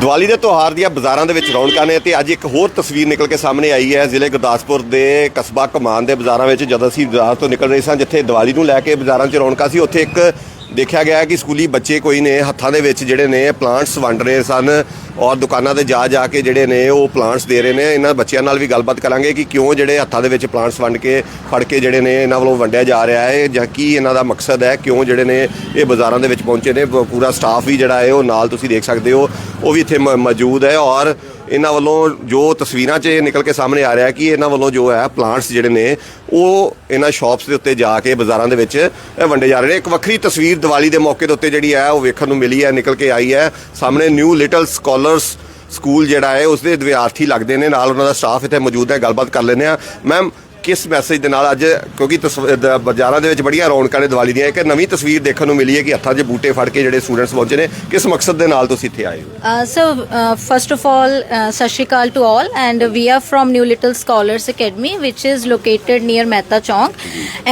ਦੀਵਾਲੀ ਦੇ ਤਿਉਹਾਰ ਦੀਆਂ ਬਾਜ਼ਾਰਾਂ ਦੇ ਵਿੱਚ ਰੌਣਕਾਂ ਨੇ ਤੇ ਅੱਜ ਇੱਕ ਹੋਰ ਤਸਵੀਰ ਨਿਕਲ ਕੇ ਸਾਹਮਣੇ ਆਈ ਹੈ। ਜ਼ਿਲ੍ਹੇ ਗੁਰਦਾਸਪੁਰ ਦੇ ਕਸਬਾ ਕਮਾਨ ਦੇ ਬਾਜ਼ਾਰਾਂ ਵਿੱਚ ਜਦੋਂ ਅਸੀਂ ਬਾਜ਼ਾਰ ਤੋਂ ਨਿਕਲ ਰਹੇ ਸਾਂ, ਜਿੱਥੇ ਦੀਵਾਲੀ ਨੂੰ ਲੈ ਕੇ ਬਾਜ਼ਾਰਾਂ 'ਚ ਰੌਣਕਾਂ ਸੀ, ਉੱਥੇ ਇੱਕ ਦੇਖਿਆ ਗਿਆ ਕਿ ਸਕੂਲੀ ਬੱਚੇ ਕੋਈ ਨੇ ਹੱਥਾਂ ਦੇ ਵਿੱਚ ਜਿਹੜੇ ਨੇ ਪਲਾਂਟਸ ਵੰਡ ਰਹੇ ਸਨ ਔਰ ਦੁਕਾਨਾਂ ਤੇ ਜਾ ਜਾ ਕੇ ਜਿਹੜੇ ਨੇ ਉਹ ਪਲਾਂਟਸ ਦੇ ਰਹੇ ਨੇ। ਇਹਨਾਂ ਬੱਚਿਆਂ ਨਾਲ ਵੀ ਗੱਲਬਾਤ ਕਰਾਂਗੇ ਕਿ ਕਿਉਂ ਜਿਹੜੇ ਹੱਥਾਂ ਦੇ ਵਿੱਚ ਪਲਾਂਟਸ ਵੰਡ ਕੇ ਫੜ ਕੇ ਜਿਹੜੇ ਨੇ ਇਹਨਾਂ ਵੱਲੋਂ ਵੰਡਿਆ ਜਾ ਰਿਹਾ ਹੈ ਜਾਂ ਕੀ ਇਹਨਾਂ ਦਾ ਮਕਸਦ ਹੈ, ਕਿਉਂ ਜਿਹੜੇ ਨੇ ਇਹ ਬਾਜ਼ਾਰਾਂ ਦੇ ਵਿੱਚ ਪਹੁੰਚੇ ਨੇ। ਪੂਰਾ ਸਟਾਫ ਵੀ ਜਿਹੜਾ ਹੈ ਉਹ ਨਾਲ ਤੁਸੀਂ ਦੇਖ ਸਕਦੇ ਹੋ। ਉਹ ਵੀ ਇੱਥੇ ਮ- ਮੌਜੂਦ ਹੈ ਔਰ ਇਹਨਾਂ ਵੱਲੋਂ ਜੋ ਤਸਵੀਰਾਂ 'ਚ ਇਹ ਨਿਕਲ ਕੇ ਸਾਹਮਣੇ ਆ ਰਿਹਾ ਕਿ ਇਹਨਾਂ ਵੱਲੋਂ ਜੋ ਹੈ ਪਲਾਂਟਸ ਜਿਹੜੇ ਨੇ, ਉਹ ਇਹਨਾਂ ਸ਼ਾਪਸ ਦੇ ਉੱਤੇ ਜਾ ਕੇ ਬਾਜ਼ਾਰਾਂ ਦੇ ਵਿੱਚ ਵੰਡੇ ਜਾ ਰਹੇ ਨੇ। ਇੱਕ ਵੱਖਰੀ ਤਸਵੀਰ ਦੀਵਾਲੀ ਦੇ ਮੌਕੇ ਦੇ ਉੱਤੇ ਜਿਹੜੀ ਹੈ, ਉਹ ਵੇਖਣ ਨੂੰ ਮਿਲੀ ਹੈ, ਨਿਕਲ ਕੇ ਆਈ ਹੈ। ਸਾਹਮਣੇ ਨਿਊ ਲਿਟਲ ਸਕਾਲਰਸ ਸਕੂਲ ਜਿਹੜਾ ਹੈ ਉਸ ਦੇ ਵਿਦਿਆਰਥੀ ਲੱਗਦੇ ਨੇ। ਨਾਲ ਉਹਨਾਂ ਦਾ ਸਟਾਫ ਇੱਥੇ ਮੌਜੂਦ ਹੈ, ਗੱਲਬਾਤ ਕਰ ਲੈਂਦੇ ਆ ਮੈਮ ਕਿਸ ਮੈਸੇਜ ਦੇ ਨਾਲ ਅੱਜ ਕਿਉਂਕਿ ਤਸਵ- ਦ- ਬਾਜ਼ਾਰਾਂ ਦੇ ਵਿੱਚ ਬੜੀਆਂ ਰੌਣਕਾਂ ਨੇ ਦੀਵਾਲੀ ਦੀਆਂ ਇੱਕ ਨਵੀਂ ਤਸਵੀਰ ਦੇਖਣ ਨੂੰ ਮਿਲੀ ਹੈ ਕਿ ਹੱਥਾਂ 'ਚ ਬੂਟੇ ਫੜ ਕੇ ਜਿਹੜੇ ਸਟੂਡੈਂਟਸ ਪਹੁੰਚੇ ਨੇ ਕਿਸ ਮਕਸਦ ਦੇ ਨਾਲ ਤੁਸੀਂ ਇੱਥੇ ਆਏ ਹੋ Uh, so, uh, first of all, uh, Sashikal to all, and we are from New Little Scholars Academy, which is located near Mehta Chowk,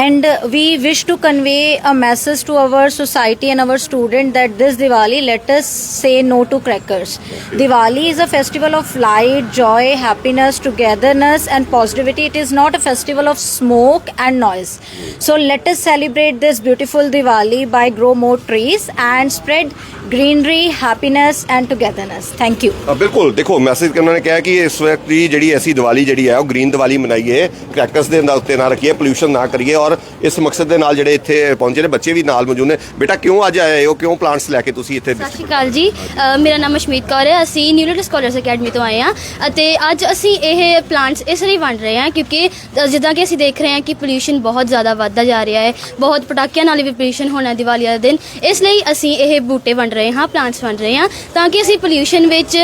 and uh, we wish to convey a message to our society and our student that this Diwali, let us say no to crackers. Diwali is a festival of light, joy, happiness, togetherness, and positivity. It is not a festival of smoke and noise. So let us celebrate this beautiful Diwali by grow more trees and spread happiness, and togetherness. Thank you. ਅ, ਬਿਲਕੁਲ ਦੇਖੋ message ਉਹਨਾਂ ਨੇ ਕਿਹਾ ਕਿ ਇਸ ਵਕਤ ਦੀ ਜਿਹੜੀ ਅਸੀਂ ਦੀਵਾਲੀ ਜਿਹੜੀ ਹੈ ਉਹ ਗ੍ਰੀਨ ਦੀਵਾਲੀ ਮਨਾਈਏ ਕ੍ਰੈਕਰਸ ਦੇ ਨਾਲ ਉੱਤੇ ਨਾ ਰੱਖੀਏ ਪੋਲੂਸ਼ਨ ਨਾ ਕਰੀਏ ਔਰ ਇਸ ਮਕਸਦ ਦੇ ਨਾਲ ਜਿਹੜੇ ਇੱਥੇ ਪਹੁੰਚੇ ਨੇ ਬੱਚੇ ਵੀ ਨਾਲ ਮੌਜੂਦ ਨੇ। ਬੇਟਾ ਕਿਉਂ ਅੱਜ ਆਏ ਹੋ? ਕਿਉਂ ਪਲਾਂਟਸ ਲੈ ਕੇ ਤੁਸੀਂ ਇੱਥੇ ਸਤਿ ਸ਼੍ਰੀ ਅਕਾਲ ਜੀ। ਅ, ਮੇਰਾ ਨਾਮ ਅਸ਼ਮੀਤ ਕੌਰ ਹੈ। ਅਸੀਂ ਨਿਊ ਲਿਟਲ ਸਕਾਲਰਸ ਅਕੈਡਮੀ ਤੋਂ ਆਏ ਹਾਂ ਅਤੇ ਅੱਜ ਅਸੀਂ ਇਹ ਪਲਾਂਟਸ ਇਸ ਲਈ ਵੰਡ ਰਹੇ ਹਾਂ ਕਿਉਂਕਿ ਅ, ਜਿੱਦਾਂ ਕਿ ਅਸੀਂ ਦੇਖ ਰਹੇ ਹਾਂ ਕਿ ਪੋਲੂਸ਼ਨ ਬਹੁਤ ਜ਼ਿਆਦਾ ਵੱਧਦਾ ਜਾ ਰਿਹਾ ਹੈ। ਬਹੁਤ ਪਟਾਕਿਆਂ ਨਾਲ ਵੀ ਪੋਲੂਸ਼ਨ ਹੋਣਾ ਦੀਵਾਲੀ ਵਾਲੇ ਦਿਨ। ਇਸ ਲਈ ਅਸੀਂ ਇਹ ਬੂਟੇ ਵੰਡ ਰਹੇ ਰਹੇ ਹਾਂ ਪਲਾਂਟਸ ਵੰਡ ਰਹੇ ਹਾਂ ਤਾਂ ਕਿ ਅਸੀਂ ਪੋਲਿਊਸ਼ਨ ਵਿੱਚ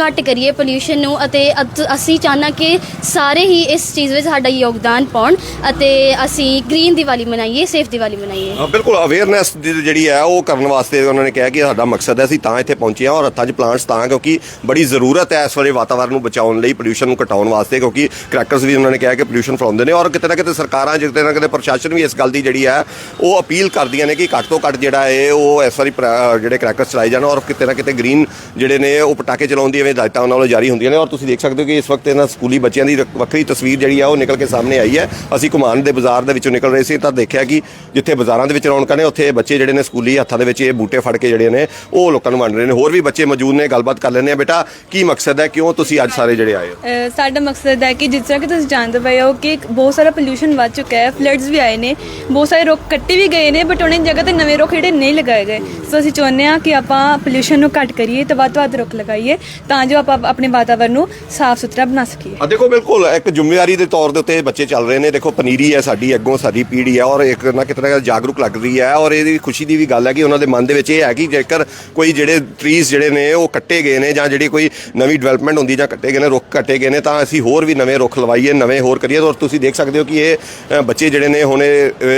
ਘੱਟ ਕਰੀਏ ਪੋਲਿਊਸ਼ਨ ਨੂੰ ਅਤੇ ਅਤ- ਅਸੀਂ ਚਾਹੁੰਦਾ ਕਿ ਸਾਰੇ ਹੀ ਇਸ ਚੀਜ਼ ਵਿੱਚ ਸਾਡਾ ਯੋਗਦਾਨ ਪਾਉਣ ਅਤੇ ਅਸੀਂ ਗ੍ਰੀਨ ਦੀਵਾਲੀ ਮਨਾਈਏ ਸੇਫ ਦੀਵਾਲੀ ਮਨਾਈਏ। ਅ, ਬਿਲਕੁਲ ਅਵੇਅਰਨੈਸ ਜਿਹੜੀ ਹੈ ਉਹ ਕਰਨ ਵਾਸਤੇ ਉਹਨਾਂ ਨੇ ਕਿਹਾ ਕਿ ਸਾਡਾ ਮਕਸਦ ਹੈ ਅਸੀਂ ਤਾਂ ਇੱਥੇ ਪਹੁੰਚੇ ਹਾਂ ਔਰ ਹੱਥਾਂ 'ਚ ਪਲਾਂਟਸ ਤਾਂ ਕਿਉਂਕਿ ਬੜੀ ਜ਼ਰੂਰਤ ਹੈ ਇਸ ਵੇਲੇ ਵਾਤਾਵਰਣ ਨੂੰ ਬਚਾਉਣ ਲਈ ਪੋਲਿਊਸ਼ਨ ਨੂੰ ਘਟਾਉਣ ਵਾਸਤੇ ਕਿਉਂਕਿ ਕ੍ਰੈਕਰਸ ਵੀ ਉਹਨਾਂ ਨੇ ਕਿਹਾ ਕਿ ਪੋਲਿਊਸ਼ਨ ਫੈਲਾਉਂਦੇ ਨੇ ਔਰ ਕਿਤੇ ਨਾ ਕਿਤੇ ਸਰਕਾਰਾਂ ਕਿਤੇ ਨਾ ਕਿਤੇ ਪ੍ਰਸ਼ਾਸਨ ਵੀ ਇਸ ਗੱਲ ਦੀ ਜਿਹੜੀ ਹੈ ਉਹ ਅਪੀਲ ਕਰਦੀਆਂ ਨੇ ਕਿ ਘੱਟ ਤੋਂ ਘੱਟ ਜਿਹੜਾ ਹੈ ਉਹ ਇਸ ਵਾਰੀ ਪ੍ਰ- ਜਿਹੜੇ ਕ੍ਰੈਕਰਸ ਚਲਾਏ ਜਾਣ ਔਰ ਕਿਤੇ ਨਾ ਕਿਤੇ ਗ੍ਰੀਨ ਜਿਹੜੇ ਨੇ ਉਹ ਪਟਾਕੇ ਚਲਾਉਣ ਦੀ ਹਦਾਇਤਾਂ ਉਹਨਾਂ ਵੱਲੋਂ ਜਾਰੀ ਹੁੰਦੀਆਂ ਨੇ ਔਰ ਤੁਸੀਂ ਦੇਖ ਸਕਦੇ ਹੋ ਕਿ ਇਸ ਵਕਤ ਇਹਨਾਂ ਸਕੂਲੀ ਬੱਚਿਆਂ ਦੀ ਵੱਖਰੀ ਤਸਵੀਰ ਜਿਹੜੀ ਆ ਉਹ ਨਿਕਲ ਕੇ ਸਾਹਮਣੇ ਆਈ ਹੈ। ਅਸੀਂ ਘੁਮਾਨ ਦੇ ਬਾਜ਼ਾਰ ਦੇ ਵਿੱਚੋਂ ਨਿਕਲ ਰਹੇ ਸੀ ਤਾਂ ਦੇਖਿਆ ਕਿ ਜਿੱਥੇ ਬਾਜ਼ਾਰਾਂ ਦੇ ਵਿੱਚ ਰੌਣਕਾਂ ਨੇ, ਉੱਥੇ ਬੱਚੇ ਜਿਹੜੇ ਨੇ ਸਕੂਲੀ ਹੱਥਾਂ ਦੇ ਵਿੱਚ ਇਹ ਬੂਟੇ ਫੜ ਕੇ ਜਿਹੜੇ ਨੇ ਉਹ ਲੋਕਾਂ ਨੂੰ ਵੰਡ ਰਹੇ ਨੇ। ਹੋਰ ਵੀ ਬੱਚੇ ਮੌਜੂਦ ਨੇ, ਗੱਲਬਾਤ ਕਰ ਲੈਂਦੇ ਆ ਬੇਟਾ, ਕੀ ਮਕਸਦ ਹੈ? ਕਿਉਂ ਤੁਸੀਂ ਅੱਜ ਸਾਰੇ ਜਿਹੜੇ ਆਏ ਹੋ? ਸਾਡਾ ਮਕਸਦ ਹੈ ਕਿ ਜਿਸ ਤਰ੍ਹਾਂ ਕਿ ਤੁਸੀਂ ਜਾਣਦੇ ਪਏ ਹੋ ਕਿ ਬਹੁਤ ਸਾਰਾ ਪੋਲੂਸ਼ਨ ਵੱਧ ਚੁੱਕਾ ਹੈ ਫਲੱਡਸ ਵੀ ਆਏ ਨੇ, ਬਹੁਤ ਸਾਰੇ ਰੁੱਖ ਕੱਟੇ ਵੀ ਗਏ ਨੇ ਬਟ ਉਹਨਾਂ ਦੀ ਜਗ੍ਹਾ ਤੇ ਨਵੇਂ ਰੁੱਖ ਜਿਹੜੇ ਨਹੀਂ ਲਗਾਏ ਗਏ। ਸੋ ਅਸੀਂ ਚਾਹੁੰਦੇ ਹਾਂ ਕਿ ਆਪਾਂ ਪੋਲੂਸ਼ਨ ਨੂੰ ਘੱਟ ਕਰੀਏ ਤੇ ਵੱਧ ਤੋਂ ਵੱਧ ਰੁੱਖ ਲਗਾਈਏ ਤਾਂ ਜੋ ਆਪਾਂ ਆਪਣੇ ਵਾਤਾਵਰਨ ਨੂੰ ਸਾਫ਼ ਸੁਥਰਾ ਬਣਾ ਸਕੀਏ। ਆ ਦੇਖੋ ਬਿਲਕੁਲ ਇੱਕ ਜ਼ਿੰਮੇਵਾਰੀ ਦੇ ਤੌਰ ਦੇ ਉੱਤੇ ਬੱਚੇ ਚੱਲ ਰਹੇ ਨੇ। ਦੇਖੋ ਪਨੀਰੀ ਹੈ ਸਾਡੀ ਅੱਗੋਂ ਸਾਡੀ ਪੀੜ੍ਹੀ ਹੈ ਔਰ ਇੱਕ ਨਾ ਕਿਤੇ ਨਾ ਜਾਗਰੂਕ ਲੱਗ ਰਹੀ ਹੈ ਔਰ ਇਹਦੀ ਖੁਸ਼ੀ ਦੀ ਵੀ ਗੱਲ ਹੈ ਕਿ ਉਹਨਾਂ ਦੇ ਮਨ ਦੇ ਵਿੱਚ ਇਹ ਹੈ ਕਿ ਜੇਕਰ ਕੋਈ ਜਿਹੜੇ ਟਰੀਜ਼ ਜਿਹੜੇ ਨੇ ਉਹ ਕੱਟੇ ਗਏ ਨੇ ਜਾਂ ਜਿਹੜੀ ਕੋਈ ਨਵੀਂ ਡਿਵੈਲਪਮੈਂਟ ਹੁੰਦੀ ਜਾਂ ਕੱਟੇ ਗਏ ਨੇ ਰੁੱਖ ਕੱਟੇ ਗਏ ਨੇ ਤਾਂ ਅਸੀਂ ਹੋਰ ਵੀ ਨਵੇਂ ਰੁੱਖ ਲਵਾਈਏ ਨਵੇਂ ਹੋਰ ਕਰੀਏ ਔਰ ਤੁਸੀਂ ਦੇਖ ਸਕਦੇ ਹੋ ਕਿ ਇਹ ਅ, ਬੱਚੇ ਜਿਹੜੇ ਨੇ ਹੁਣ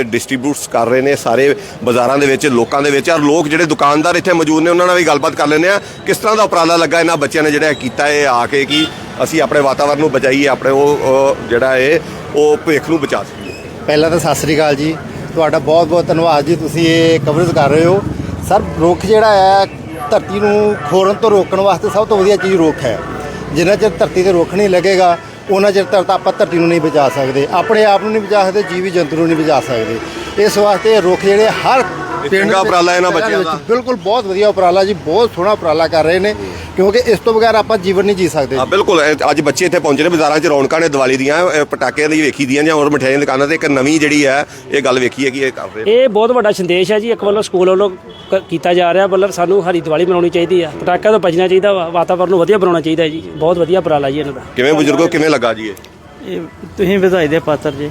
ਡਿਸਟ੍ਰੀਬਿਊਟਸ ਕਰ ਰਹੇ ਨੇ ਸਾਰੇ ਬਾਜ਼ਾਰਾਂ ਦੇ ਵਿੱਚ ਲੋਕਾਂ ਦੇ ਵਿੱਚ ਔਰ ਲੋਕ ਜਿਹੜੇ ਦੁਕਾਨਦਾਰ ਇੱਥੇ ਮੌਜੂਦ ਨੇ, ਉਹਨਾਂ ਨਾਲ ਵੀ ਗੱਲਬਾਤ ਕਰ ਲੈਂਦੇ ਆ ਕਿਸ ਤਰ੍ਹਾਂ ਦਾ ਉਪਰਾਲਾ ਲੱਗਾ ਇਹਨਾਂ ਬੱਚਿਆਂ ਨੇ ਜਿਹੜਾ ਕੀਤਾ ਇਹ ਆ ਕੇ ਕਿ ਅਸੀਂ ਆਪਣੇ ਵਾਤਾਵਰਨ ਨੂੰ ਬਚਾਈਏ, ਆਪਣੇ ਉਹ ਜਿਹੜਾ ਹੈ ਉਹ ਭਵਿੱਖ ਨੂੰ ਬਚਾ ਸਕੀਏ? ਪਹਿਲਾਂ ਤਾਂ ਸਤਿ ਸ੍ਰੀ ਅਕਾਲ ਜੀ। ਤੁਹਾਡਾ ਬਹੁਤ ਬਹੁਤ ਧੰਨਵਾਦ ਜੀ, ਤੁਸੀਂ ਇਹ ਕਵਰੇਜ ਕਰ ਰਹੇ ਹੋ। ਸਰ, ਰੁੱਖ ਜਿਹੜਾ ਹੈ, ਧਰਤੀ ਨੂੰ ਖੋਰਨ ਤੋਂ ਰੋਕਣ ਵਾਸਤੇ ਸਭ ਤੋਂ ਵਧੀਆ ਚੀਜ਼ ਰੁੱਖ ਹੈ। ਜਿੰਨਾ ਚਿਰ ਧਰਤੀ ਤੇ ਰੁੱਖ ਨਹੀਂ ਲੱਗੇਗਾ, ਉਹਨਾਂ ਚਿਰ ਤੱਕ ਆਪਾਂ ਧਰਤੀ ਨੂੰ ਨਹੀਂ ਬਚਾ ਸਕਦੇ। ਆਪਣੇ ਆਪ ਨੂੰ ਨਹੀਂ ਬਚਾ ਸਕਦੇ, ਜੀਵੀ ਜੰਤੂ ਨੂੰ ਨਹੀਂ ਬਚਾ ਸਕਦੇ। ਇਸ ਵਾਸਤੇ ਰੁੱਖ ਜਿਹੜੇ ਹਰ ਚੰਗਾ ਦੇ ਉਪਰਾਲਾ ਇਹਨਾਂ ਬੱਚਿਆਂ ਦਾ। ਬਿਲਕੁਲ ਬਹੁਤ ਵਧੀਆ ਉਪਰਾਲਾ ਜੀ ਬਹੁਤ ਸੋਹਣਾ ਉਪਰਾਲਾ ਕਰ ਰਹੇ ਨੇ ਕਿਉਂਕਿ ਇਸ ਤੋਂ ਬਗੈਰ ਆਪਾਂ ਜੀਵਨ ਨਹੀਂ ਜੀ ਸਕਦੇ। ਹਾਂ ਬਿਲਕੁਲ ਅੱਜ ਬੱਚੇ ਇੱਥੇ ਪਹੁੰਚੇ ਨੇ ਬਾਜ਼ਾਰਾਂ 'ਚ ਰੌਣਕਾਂ ਨੇ ਦੀਵਾਲੀ ਦੀਆਂ ਪਟਾਕਿਆਂ ਦੀ ਵੇਖੀ ਦੀਆਂ ਜਾਂ ਹੋਰ ਮਠਿਆਈਆਂ ਦੀ ਦੁਕਾਨਾਂ ਤੇ ਇੱਕ ਨਵੀਂ ਜਿਹੜੀ ਹੈ ਇਹ ਗੱਲ ਵੇਖੀ ਹੈ ਕਿ ਇਹ ਕਰ ਰਹੇ ਨੇ। ਇਹ ਬਹੁਤ ਵੱਡਾ ਸੰਦੇਸ਼ ਹੈ ਜੀ ਇੱਕ ਵੱਲੋਂ ਸਕੂਲ ਵੱਲੋਂ ਕ- ਕੀਤਾ ਜਾ ਰਿਹਾ ਮਤਲਬ ਸਾਨੂੰ ਹਰੀ ਦੀਵਾਲੀ ਮਨਾਉਣੀ ਚਾਹੀਦੀ ਆ ਪਟਾਕਿਆਂ ਤੋਂ ਬਚਣਾ ਚਾਹੀਦਾ ਵਾ ਵਾਤਾਵਰਨ ਨੂੰ ਵਧੀਆ ਬਣਾਉਣਾ ਚਾਹੀਦਾ ਜੀ ਬਹੁਤ ਵਧੀਆ ਉਪਰਾਲਾ ਜੀ ਇਹਨਾਂ ਦਾ। ਕਿਵੇਂ ਬਜ਼ੁਰਗੋ ਕਿਵੇਂ ਲੱਗਾ ਜੀ ਇਹ? ਇਹ ਤੁਸੀਂ ਵਧਾਈ ਦੇ ਪਾਤਰ ਜੇ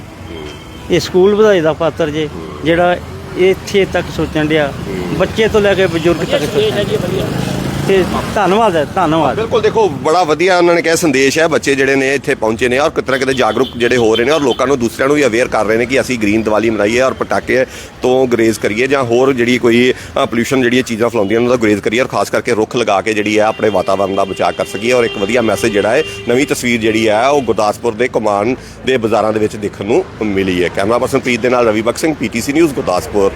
ਇਹ ਸਕੂਲ ਵਧਾਈ ਦਾ ਪਾਤਰ ਜੇ ਜਿਹੜਾ ਇੱਥੇ ਤੱਕ ਸੋਚਣ ਡਿਆ। ਬੱਚੇ ਤੋਂ ਲੈ ਕੇ ਬਜ਼ੁਰਗ ਤੱਕ ਸੋਚਣ ਤੇ ਧੰਨਵਾਦ ਹੈ, ਧੰਨਵਾਦ। ਬਿਲਕੁਲ ਦੇਖੋ, ਬੜਾ ਵਧੀਆ ਉਹਨਾਂ ਨੇ ਕਿਹਾ ਸੰਦੇਸ਼ ਹੈ, ਬੱਚੇ ਜਿਹੜੇ ਨੇ ਇੱਥੇ ਪਹੁੰਚੇ ਨੇ ਔਰ ਕਿਤੇ ਨਾ ਕਿਤੇ ਜਾਗਰੂਕ ਜਿਹੜੇ ਹੋ ਰਹੇ ਨੇ ਔਰ ਲੋਕਾਂ ਨੂੰ ਦੂਸਰਿਆਂ ਨੂੰ ਵੀ ਅਵੇਅਰ ਕਰ ਰਹੇ ਨੇ ਕਿ ਅਸੀਂ ਗ੍ਰੀਨ ਦੀਵਾਲੀ ਮਨਾਈਏ ਔਰ ਪਟਾਕੇ ਤੋਂ ਗਰੇਜ਼ ਕਰੀਏ ਜਾਂ ਹੋਰ ਜਿਹੜੀ ਕੋਈ ਪੋਲੂਸ਼ਨ ਜਿਹੜੀਆਂ ਚੀਜ਼ਾਂ ਫੈਲਾਉਂਦੀਆਂ ਉਹਨਾਂ ਦਾ ਗਰੇਜ਼ ਕਰੀਏ ਔਰ ਖਾਸ ਕਰਕੇ ਰੁੱਖ ਲਗਾ ਕੇ ਜਿਹੜੀ ਹੈ ਆਪਣੇ ਵਾਤਾਵਰਣ ਦਾ ਬਚਾਅ ਕਰ ਸਕੀਏ ਔਰ ਇੱਕ ਵਧੀਆ ਮੈਸੇਜ ਜਿਹੜਾ ਹੈ, ਨਵੀਂ ਤਸਵੀਰ ਜਿਹੜੀ ਹੈ ਉਹ ਗੁਰਦਾਸਪੁਰ ਦੇ ਕਮਾਨ ਦੇ ਬਾਜ਼ਾਰਾਂ ਦੇ ਵਿੱਚ ਦੇਖਣ ਨੂੰ ਮਿਲੀ ਹੈ। ਕੈਮਰਾ ਪਰਸਨ ਪ੍ਰੀਤ ਦੇ ਨਾਲ ਰਵੀ ਬਖਸ਼ ਸਿੰਘ ਪੀਟੀਸੀ ਨਿਊਜ਼ ਗੁਰਦਾਸਪੁਰ।